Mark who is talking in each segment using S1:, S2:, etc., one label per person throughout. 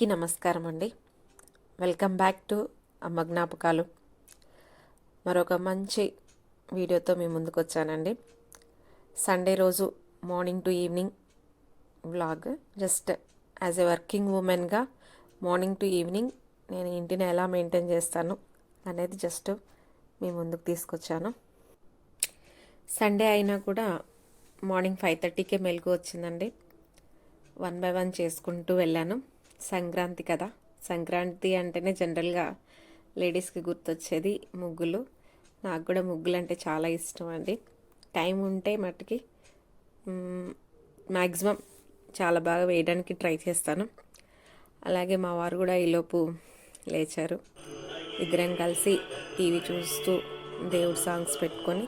S1: అందరికీ నమస్కారం అండి. వెల్కమ్ బ్యాక్ టు అమ్మ జ్ఞాపకాలు. మరొక మంచి వీడియోతో మీ ముందుకు వచ్చానండి. సండే రోజు morning to evening vlog just as a working ఉమెన్గా morning to evening నేను ఇంటిని ఎలా మెయింటైన్ చేస్తాను అనేది జస్ట్ మీ ముందుకు తీసుకొచ్చాను. సండే అయినా కూడా మార్నింగ్ ఫైవ్ థర్టీకే మెలుగు వచ్చిందండి. వన్ బై వన్ చేసుకుంటూ వెళ్ళాను. సంక్రాంతి కదా? సంక్రాంతి అంటేనే జనరల్గా లేడీస్కి గుర్తొచ్చేది ముగ్గులు. నాకు కూడా ముగ్గులు అంటే చాలా ఇష్టం అండి. టైం ఉంటే మట్టుకి మ్యాక్సిమం చాలా బాగా వేయడానికి ట్రై చేస్తాను. అలాగే మా వారు కూడా ఈలోపు లేచారు. ఇద్దరం కలిసి టీవీ చూస్తూ దేవుడు సాంగ్స్ పెట్టుకొని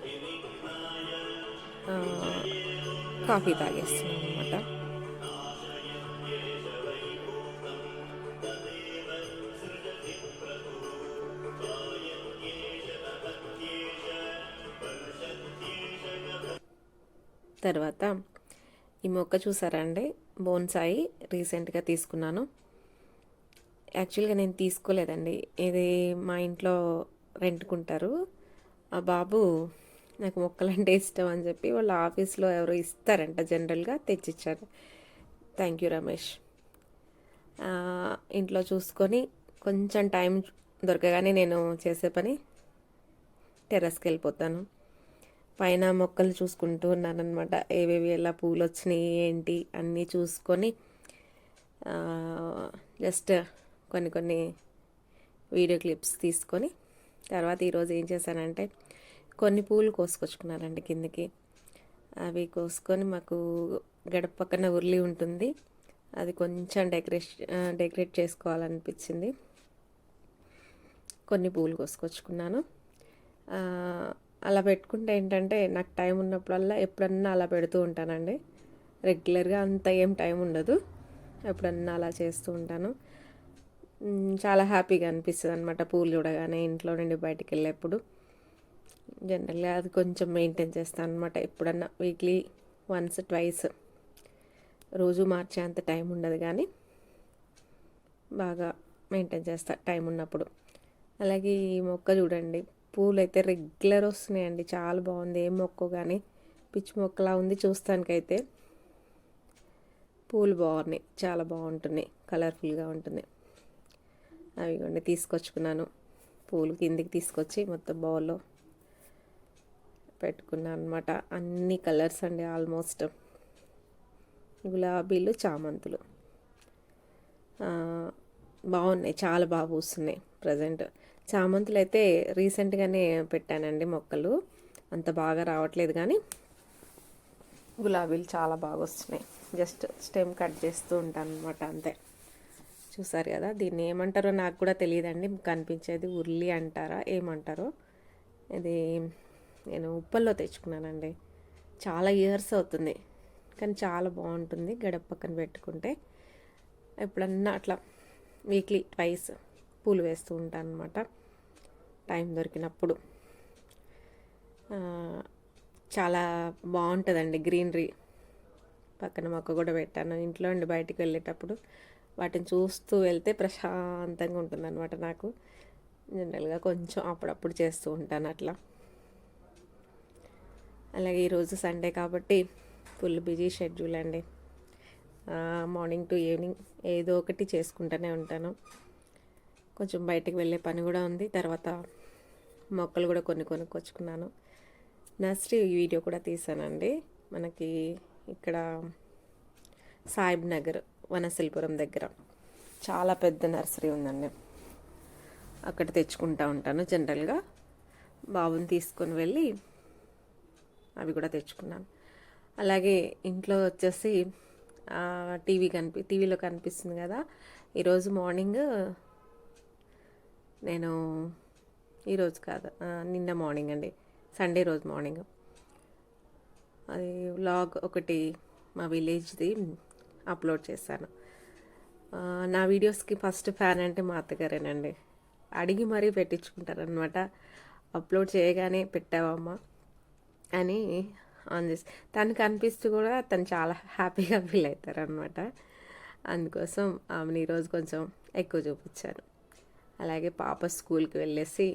S1: కాఫీ తాగేస్తున్నాం. తర్వాత ఈ మొక్క చూసారా అండి? బోన్సాయి రీసెంట్గా తీసుకున్నాను. యాక్చువల్గా నేను తీసుకోలేదండి. ఇది మా ఇంట్లో రెంట్కుంటారు. ఆ బాబు నాకు మొక్కలంటే ఇష్టం అని చెప్పి వాళ్ళ ఆఫీస్లో ఎవరో ఇస్తారంట జనరల్గా తెచ్చిచ్చారు. Thank you Ramesh. ఇంట్లో చూసుకొని కొంచెం టైం దొరకగానే నేను చేసే పని టెర్రస్కి వెళ్ళిపోతాను పైన మొక్కలు చూసుకుంటూ ఉన్నానమాట ఏవేవి ఎలా పూలు వచ్చినాయి ఏంటి అన్నీ చూసుకొని జస్ట్ కొన్ని కొన్ని వీడియో క్లిప్స్ తీసుకొని తర్వాత ఈరోజు ఏం చేశానంటే కొన్ని పూలు కోసుకొచ్చుకున్నానండి కిందకి. అవి కోసుకొని మాకు గడప పక్కన ఉర్లి ఉంటుంది. అది కొంచెం డెకరేషన్ డెకరేట్ చేసుకోవాలనిపించింది. కొన్ని పూలు కోసుకొచ్చుకున్నాను. అలా పెట్టుకుంటే ఏంటంటే నాకు టైం ఉన్నప్పుడల్లా ఎప్పుడన్నా అలా పెడుతూ ఉంటానండి. రెగ్యులర్గా అంత ఏం టైం ఉండదు. ఎప్పుడన్నా అలా చేస్తూ ఉంటాను. చాలా హ్యాపీగా అనిపిస్తుంది అనమాట పూలు చూడగానే ఇంట్లో నుండి బయటికి వెళ్ళేప్పుడు జనరల్గా అది కొంచెం మెయింటైన్ చేస్తాను అనమాట ఎప్పుడన్నా వీక్లీ వన్స్ ట్వైస్. రోజు మార్చే అంత టైం ఉండదు కానీ బాగా మెయింటైన్ చేస్తా టైం ఉన్నప్పుడు. అలాగే ఈ మొక్క చూడండి. పూలు అయితే రెగ్యులర్ వస్తున్నాయండి. చాలా బాగుంది. ఏం మొక్క కానీ పిచ్చి మొక్కలా ఉంది చూస్తానికైతే. పూలు బాగున్నాయి. చాలా బాగుంటున్నాయి. కలర్ఫుల్గా ఉంటుంది అవి కొన్ని తీసుకొచ్చుకున్నాను. పూలు కిందికి తీసుకొచ్చి మొత్తం బౌల్లో పెట్టుకున్నాను అనమాట అన్ని కలర్స్ అండి ఆల్మోస్ట్. గులాబీలు చామంతులు. బాగున్నాయి. చాలా బాగా పూస్తున్నాయి. ప్రజెంట్ చామంతులు అయితే రీసెంట్గానే పెట్టానండి మొక్కలు. అంత బాగా రావట్లేదు కానీ గులాబీలు చాలా బాగా వస్తున్నాయి. జస్ట్ స్టెమ్ కట్ చేస్తూ ఉంటాను అనమాట అంతే. చూసారు కదా దీన్ని ఏమంటారో నాకు కూడా తెలియదండి. కనిపించేది ఉర్లి అంటారా ఏమంటారో. ఇది నేను ఉప్పల్లో తెచ్చుకున్నానండి. చాలా ఇయర్స్ అవుతుంది కానీ చాలా బాగుంటుంది గడప పక్కన పెట్టుకుంటే. ఎప్పుడన్నా అట్లా వీక్లీ ట్వైస్ పూలు వేస్తూ ఉంటాను అనమాట టైం దొరికినప్పుడు. చాలా బాగుంటుందండి గ్రీనరీ. పక్కన మొక్క కూడా పెట్టాను. ఇంట్లో ఉండి బయటికి వెళ్ళేటప్పుడు వాటిని చూస్తూ వెళ్తే ప్రశాంతంగా ఉంటుంది అనమాట నాకు. జనరల్గా కొంచెం అప్పుడప్పుడు చేస్తూ ఉంటాను అట్లా. అలాగే ఈరోజు సండే కాబట్టి ఫుల్ బిజీ షెడ్యూల్ అండి. మార్నింగ్ టు ఈవినింగ్ ఏదో ఒకటి చేసుకుంటూనే ఉంటాను. కొంచెం బయటికి వెళ్ళే పని కూడా ఉంది. తర్వాత మొక్కలు కూడా కొన్ని కొనుక్కొచ్చుకున్నాను. నర్సరీ వీడియో కూడా తీసానండి. మనకి ఇక్కడ సాహిబ్ నగర్ వనశిల్పురం దగ్గర చాలా పెద్ద నర్సరీ ఉందండి. అక్కడ తెచ్చుకుంటా ఉంటాను జనరల్గా. బాబుని తీసుకొని వెళ్ళి అవి కూడా తెచ్చుకున్నాను. అలాగే ఇంట్లో వచ్చేసి టీవీ కనిపి టీవీలో కనిపిస్తుంది కదా ఈరోజు మార్నింగ్ నేను ఈరోజు కాదు నిన్న మార్నింగ్ అండి. సండే రోజు మార్నింగ్. అది వ్లాగ్ ఒకటి మా విలేజ్ది అప్లోడ్ చేశాను. నా వీడియోస్కి ఫస్ట్ ఫ్యాన్ అంటే మా అత్తగారేనండి. అడిగి మరీ పెట్టించుకుంటారనమాట అప్లోడ్ చేయగానే పెట్టావమ్మా అని ఆన్ చేసి తనకు అనిపిస్తూ కూడా తను చాలా హ్యాపీగా ఫీల్ అవుతారనమాట అందుకోసం ఆమెను ఈరోజు కొంచెం ఎక్కువ చూపించాను. అలాగే పాప స్కూల్కి వెళ్ళేసి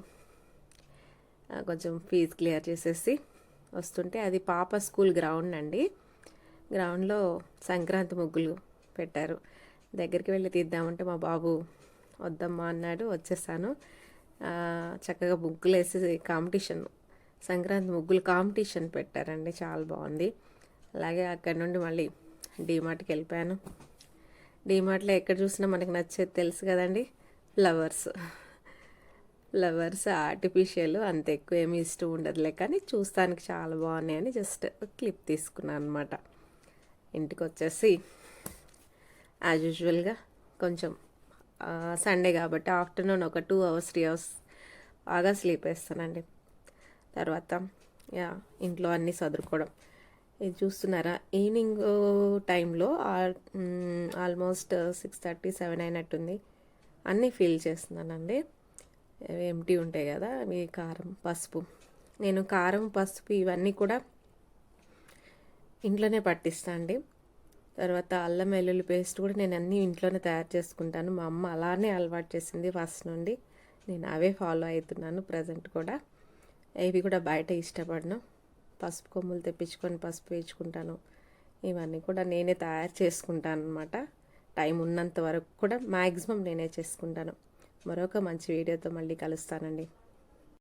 S1: కొంచెం ఫీజు క్లియర్ చేసేసి వస్తుంటే అది పాప స్కూల్ గ్రౌండ్ అండి. గ్రౌండ్లో సంక్రాంతి ముగ్గులు పెట్టారు. దగ్గరికి వెళ్ళి తీద్దామంటే మా బాబు వద్దమ్మా అన్నాడు. వచ్చేసాను. చక్కగా ముగ్గులు వేసి కాంపిటీషన్ సంక్రాంతి ముగ్గులు కాంపిటీషన్ పెట్టారండి. చాలా బాగుంది. అలాగే అక్కడ నుండి మళ్ళీ డీమార్ట్కి వెళ్ళిపోయాను. డీమార్ట్లో ఎక్కడ చూసినా మనకి నచ్చేది తెలుసు కదండి. లవర్స్. లవర్స్ ఆర్టిఫిషియల్ అంత ఎక్కువ ఏమి ఇష్టం ఉండదులే కానీ చూస్తానికి చాలా బాగున్నాయని జస్ట్ క్లిప్ తీసుకున్నాను అనమాట ఇంటికి వచ్చేసి యాజ్ యూజువల్గా కొంచెం సండే కాబట్టి ఆఫ్టర్నూన్ ఒక టూ అవర్స్ త్రీ అవర్స్ బాగా స్లీప్ వేస్తానండి. తర్వాత యా ఇంట్లో అన్నీ సదురుకోవడం. ఇది చూస్తున్నారా? ఈవినింగ్ టైంలో ఆల్మోస్ట్ సిక్స్ థర్టీ సెవెన్ అయినట్టుంది. అన్నీ ఫీల్ చేస్తున్నానండి. ఎంటీ ఉంటాయి కదా మీ కారం పసుపు. నేను కారం పసుపు ఇవన్నీ కూడా ఇంట్లోనే పట్టిస్తా అండి. తర్వాత అల్లం వెల్లుల్లి పేస్ట్ కూడా నేను అన్నీ ఇంట్లోనే తయారు చేసుకుంటాను. మా అమ్మ అలానే అలవాటు చేసింది ఫస్ట్ నుండి. నేను అవే ఫాలో అవుతున్నాను ప్రజెంట్ కూడా. ఇవి కూడా బయట ఇష్టపడను. పసుపు కొమ్ములు తెప్పించుకొని పసుపు వేయించుకుంటాను. ఇవన్నీ కూడా నేనే తయారు చేసుకుంటాను అనమాట టైం ఉన్నంత వరకు కూడా మ్యాక్సిమం నేనే చేసుకుంటాను. మరొక మంచి వీడియోతో మళ్ళీ కలుస్తానండి.